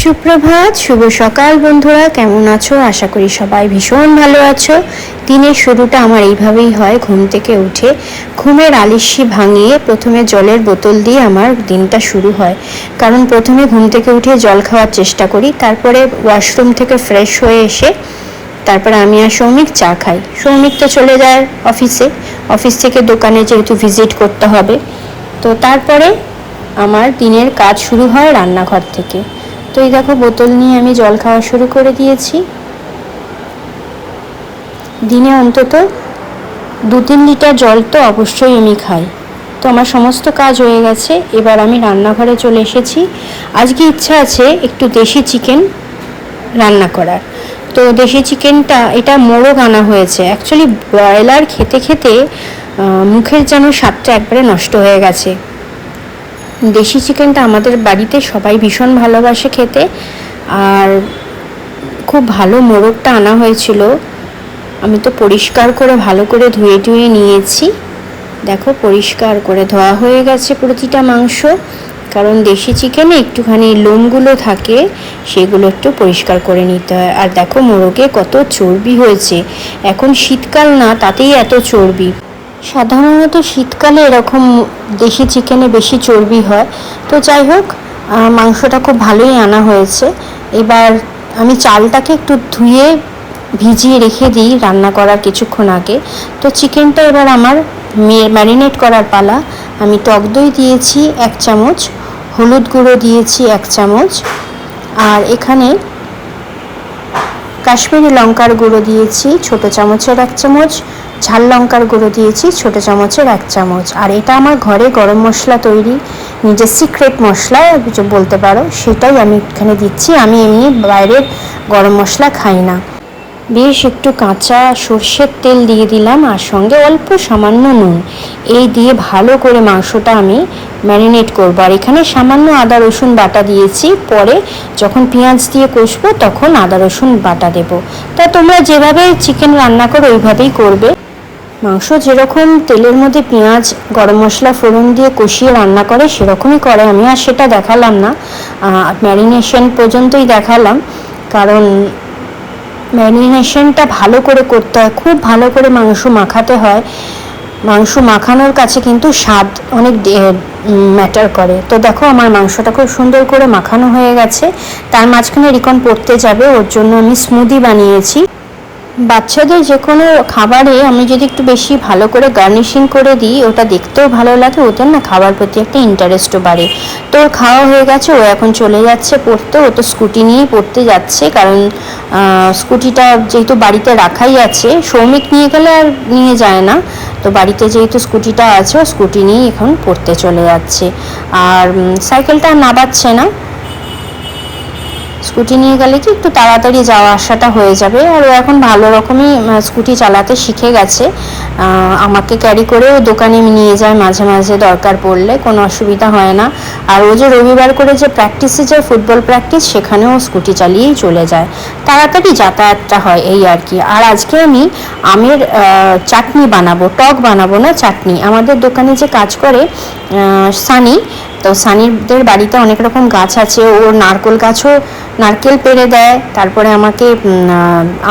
সুপ্রভাত, শুভ সকাল বন্ধুরা, কেমন আছো? আশা করি সবাই ভীষণ ভালো আছো। দিনের শুরুটা আমার এইভাবেই হয়, ঘুম থেকে উঠে ঘুমের আলিস্যি ভাঙিয়ে প্রথমে জলের বোতল দিয়ে আমার দিনটা শুরু হয়। কারণ প্রথমে ঘুম থেকে উঠে জল খাওয়ার চেষ্টা করি, তারপরে ওয়াশরুম থেকে ফ্রেশ হয়ে এসে তারপরে আমি আর সৌমিক চা খাই। সৌমিক তো চলে যায় অফিসে। অফিস থেকে দোকানে যেহেতু ভিজিট করতে হবে, তো তারপরে আমার দিনের কাজ শুরু হয় রান্নাঘর থেকে। তো এই দেখো, বোতল নিয়ে আমি জল খাওয়া শুরু করে দিয়েছি। দিনে অন্তত দু তিন লিটার জল তো অবশ্যই আমি খাই। তো আমার সমস্ত কাজ হয়ে গেছে, এবার আমি রান্নাঘরে চলে এসেছি। আজকে ইচ্ছা আছে একটু দেশি চিকেন রান্না করার। তো দেশি চিকেনটা, এটা মোরগ আনা হয়েছে। অ্যাকচুয়ালি ব্রয়লার খেতে খেতে মুখের যেন স্বাদটা একবারে নষ্ট হয়ে গেছে। দেশি চিকেনটা আমাদের বাড়িতে সবাই ভীষণ ভালোবাসে খেতে। আর খুব ভালো মোরগটা আনা হয়েছিল। আমি তো পরিষ্কার করে ভালো করে ধুয়ে ধুয়ে নিয়েছি। দেখো, পরিষ্কার করে ধোয়া হয়ে গেছে প্রতিটা মাংস। কারণ দেশি চিকেনে একটুখানি লোমগুলো থাকে, সেগুলো একটু পরিষ্কার করে নিতে হয়। আর দেখো, মোরগে কত চর্বি হয়েছে। এখন শীতকাল না, তাতেই এত চর্বি। সাধারণত শীতকালে এরকম দেশি চিকেনে বেশি চর্বি হয়। তো যাই হোক মাংসটা খুব ভালোই আনা হয়েছে। এবার আমি চালটাকে একটু ধুয়ে ভিজিয়ে রেখে দিই রান্না করার কিছুক্ষণ আগে। তো চিকেনটা এবার আমার ম্যারিনেট করার পালা। আমি টক দই দিয়েছি এক চামচ, হলুদ গুঁড়ো দিয়েছি এক চামচ, আর এখানে কাশ্মীরি লঙ্কার গুঁড়ো দিয়েছি ছোট চামচের এক চামচ ঝাল লঙ্কার গুঁড়ো দিয়েছি, ছোট চামচের এক চামচ। আর এটা আমার ঘরে গরম মশলা তৈরি, নিজের সিক্রেট মশলা বলতে পারো, সেটাই আমি এখানে দিচ্ছি। আমি এমনি বাইরের গরম মশলা খাই না। বেশ একটু কাঁচা সর্ষের তেল দিয়ে দিলাম, আর সঙ্গে অল্প সামান্য নুন। এই দিয়ে ভালো করে মাংসটা আমি ম্যারিনেট করব। আর এখানে সামান্য আদা, রসুন বাটা দিয়েছি। পরে যখন পেঁয়াজ দিয়ে কষবো, তখন আদা, রসুন বাটা দেবো। তা তোমরা যেভাবে চিকেন রান্না করো, ওইভাবেই করবে। মাংস যেরকম তেলের মধ্যে পেঁয়াজ, গরম মশলা, ফোড়ন দিয়ে কষিয়ে রান্না করে, সেরকমই করে আমি, আর সেটা দেখালাম না। ম্যারিনেশন পর্যন্তই দেখালাম। কারণ ম্যারিনেশনটা ভালো করে করতে হয়, খুব ভালো করে মাংস মাখাতে হয়। মাংস মাখানোর কাছে কিন্তু স্বাদ অনেক ম্যাটার করে। তো দেখো, আমার মাংসটা খুব সুন্দর করে মাখানো হয়ে গেছে। তার মাঝখানে রিকন পড়তে যাবে, ওর জন্য আমি স্মুদি বানিয়েছি। বাচ্চাদের যে কোনো খাবারে আমি যদি একটু বেশি ভালো করে গার্নিশিং করে দিই, ওটা দেখতেও ভালো লাগে, ওদের না খাবার প্রতি একটা ইন্টারেস্টও বাড়ে। তো খাওয়া হয়ে গেছে, ও এখন চলে যাচ্ছে পড়তে, ও তো স্কুটি নিয়েই পড়তে যাচ্ছে, কারণ স্কুটিটা যেহেতু বাড়িতে রাখাই আছে সৌমিক নিয়ে গেলে আর নিয়ে যায় না। তো বাড়িতে যেহেতু স্কুটিটা আছে, ও স্কুটি নিয়েই এখন পড়তে চলে যাচ্ছে। আর সাইকেলটা নাবাচ্ছে না। স্কুটি নিয়ে গেলে কি একটু তাড়াতাড়ি যাওয়া আসাটা হয়ে যাবে। আর ও এখন ভালো রকমই স্কুটি চালাতে শিখে গেছে। আমাকে ক্যারি করেও দোকানে নিয়ে যায় মাঝে মাঝে দরকার পড়লে, কোনো অসুবিধা হয় না। আর ও যে রবিবার করে যে প্র্যাকটিসে যায় ফুটবল প্র্যাকটিস সেখানেও স্কুটি চালিয়েই চলে যায়। তাড়াতাড়ি যাতায়াতটা হয় এই আর কি। আর আজকে আমি আমের চাটনি বানাবো, টক বানাবো না চাটনি। আমাদের দোকানে যে কাজ করে সানি তো সানিদের বাড়িতে অনেক রকম গাছ আছে। ও নারকেল গাছও নারকেল পেড়ে দেয়, তারপরে আমাকে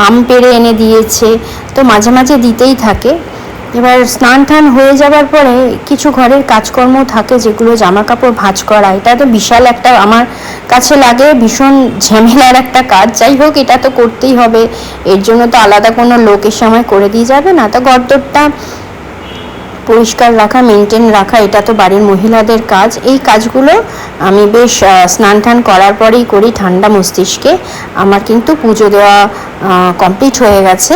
আম পেড়ে এনে দিয়েছে। তো মাঝে মাঝে দিতেই থাকে। এবার স্নান টান হয়ে যাওয়ার পরে কিছু ঘরের কাজকর্ম থাকে যেগুলো জামা কাপড় ভাঁজ করা। এটা তো বিশাল একটা, আমার কাছে লাগে ভীষণ ঝামেলার একটা কাজ। যাই হোক, এটা তো করতেই হবে। এর জন্য তো আলাদা কোনো লোক এসে করে দিয়ে যাবে না। তো গর্দরটা পরিষ্কার রাখা মেনটেন রাখা, এটা তো বাড়ির মহিলাদের কাজ। এই কাজগুলো আমি বেশ স্নান টান করার পরেই করি ঠান্ডা মস্তিষ্কে। আমার কিন্তু পুজো দেওয়া কমপ্লিট হয়ে গেছে।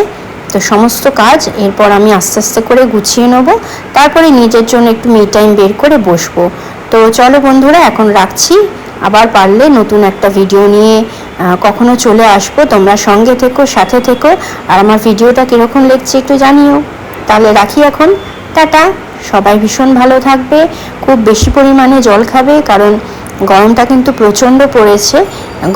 তো সমস্ত কাজ এরপর আমি আস্তে আস্তে করে গুছিয়ে নেব। তারপরে নিজের জন্য একটু মি টাইম বের করে বসবো। তো চলো বন্ধুরা, এখন রাখছি। আবার পারলে নতুন একটা ভিডিও নিয়ে কখনো চলে আসব। তোমরা সঙ্গে থেকো, সাথে থেকো। আর আমার ভিডিওটা কীরকম লেগছে একটু জানিও। তাহলে রাখি এখন। টাটা সবাই ভীষণ ভালো থাকবে, খুব বেশি পরিমাণে জল খাবে, কারণ গরমটা কিন্তু প্রচণ্ড পড়েছে।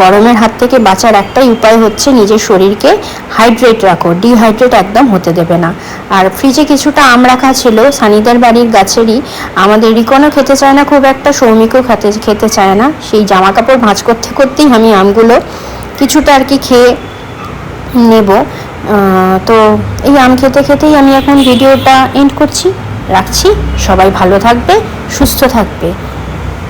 গরমের হাত থেকে বাঁচার একটাই উপায় হচ্ছে নিজের শরীরকে হাইড্রেট রাখো ডিহাইড্রেট একদম হতে দেবে না। আর ফ্রিজে কিছুটা আম রাখা ছিল, সানিদের বাড়ির গাছেরই। আমাদের রিকনও খেতে চায় না, খুব একটা সৌমিকও খেতে খেতে চায় না। সেই জামা কাপড় ভাঁজ করতে করতেই আমি আমগুলো কিছুটা আর কি খেয়ে নেব। তো এই আম খেতে খেতেই আমি এখন ভিডিওটা এন্ড করছি। রাখছি। সবাই ভালো থাকবে, সুস্থ থাকবে।